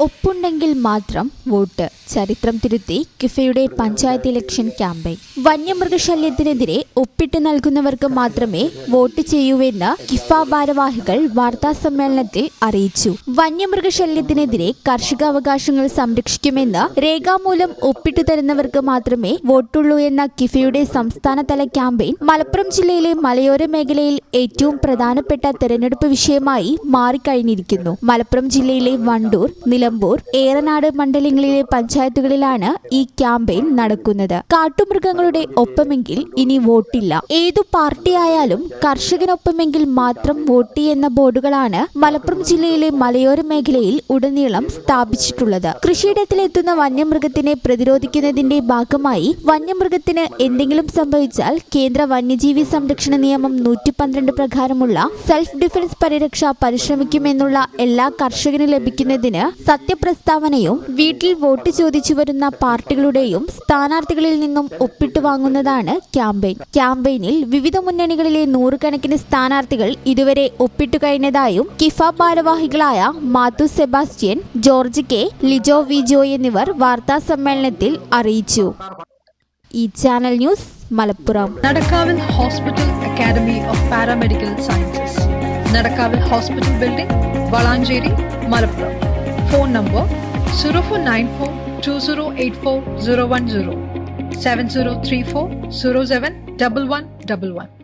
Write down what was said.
ഒപ്പുണ്ടെങ്കിൽ മാത്രം വോട്ട്. ചരിത്രം തിരുത്തി കിഫയുടെ പഞ്ചായത്ത് ഇലക്ഷൻ ക്യാമ്പയിൻ. വന്യമൃഗശല്യത്തിനെതിരെ ഒപ്പിട്ട് നൽകുന്നവർക്ക് മാത്രമേ വോട്ട് ചെയ്യൂവെന്ന് കിഫ ഭാരവാഹികൾ വാർത്താ സമ്മേളനത്തിൽ അറിയിച്ചു. വന്യമൃഗശല്യത്തിനെതിരെ കർഷക അവകാശങ്ങൾ സംരക്ഷിക്കുമെന്ന് രേഖാമൂലം ഒപ്പിട്ടു തരുന്നവർക്ക് മാത്രമേ വോട്ടുള്ളൂ എന്ന കിഫയുടെ സംസ്ഥാനതല ക്യാമ്പയിൻ മലപ്പുറം ജില്ലയിലെ മലയോര മേഖലയിൽ ഏറ്റവും പ്രധാനപ്പെട്ട തെരഞ്ഞെടുപ്പ് വിഷയമായി മാറിക്കഴിഞ്ഞിരിക്കുന്നു. മലപ്പുറം ജില്ലയിലെ വണ്ടൂർ നിലമ്പൂർ ഏറനാട് മണ്ഡലങ്ങളിലെ പഞ്ചായത്തുകളിലാണ് ഈ ക്യാമ്പയിൻ നടക്കുന്നത്. കാട്ടുമൃഗങ്ങളുടെ ഒപ്പമെങ്കിൽ ഇനി വോട്ടില്ല. ഏതു പാർട്ടിയായാലും കർഷകനൊപ്പമെങ്കിൽ മാത്രം വോട്ട് എന്ന ബോർഡുകളാണ് മലപ്പുറം ജില്ലയിലെ മലയോര മേഖലയിൽ ഉടനീളം സ്ഥാപിച്ചിട്ടുള്ളത്. കൃഷിയിടത്തിലെത്തുന്ന വന്യമൃഗത്തിനെ പ്രതിരോധിക്കുന്നതിന്റെ ഭാഗമായി വന്യമൃഗത്തിന് എന്തെങ്കിലും സംഭവിച്ചാൽ കേന്ദ്ര വന്യജീവി സംരക്ഷണ നിയമം നൂറ്റി പന്ത്രണ്ട് പ്രകാരമുള്ള സെൽഫ് ഡിഫൻസ് പരിരക്ഷ പരിശ്രമിക്കുമെന്നുള്ള എല്ലാ കർഷകന് ലഭിക്കുന്നതിന് സത്യപ്രസ്താവനയും വീട്ടിൽ വോട്ട് ചോദിച്ചു വരുന്ന പാർട്ടികളുടെയും സ്ഥാനാർത്ഥികളിൽ നിന്നും ഒപ്പിട്ട് വാങ്ങുന്നതാണ് ക്യാമ്പയിൻ. ക്യാമ്പയിനിൽ വിവിധ മുന്നണികളിലെ നൂറുകണക്കിന് സ്ഥാനാർത്ഥികൾ ഇതുവരെ ഒപ്പിട്ടുകഴിഞ്ഞതായും കിഫ ഭാരവാഹികളായ Mathu Sebastian George K Lijo Vijo എന്നിവർ വാർത്താ സമ്മേളനത്തിൽ അറിയിച്ചു. ഈ channel news Malappuram. നടക്കാവിൽ hospital academy of paramedical sciences. നടക്കാവിൽ hospital building Valanchery Malappuram. Phone number zero four nine four two zero eight four zero one zero seven zero three four zero seven 1111.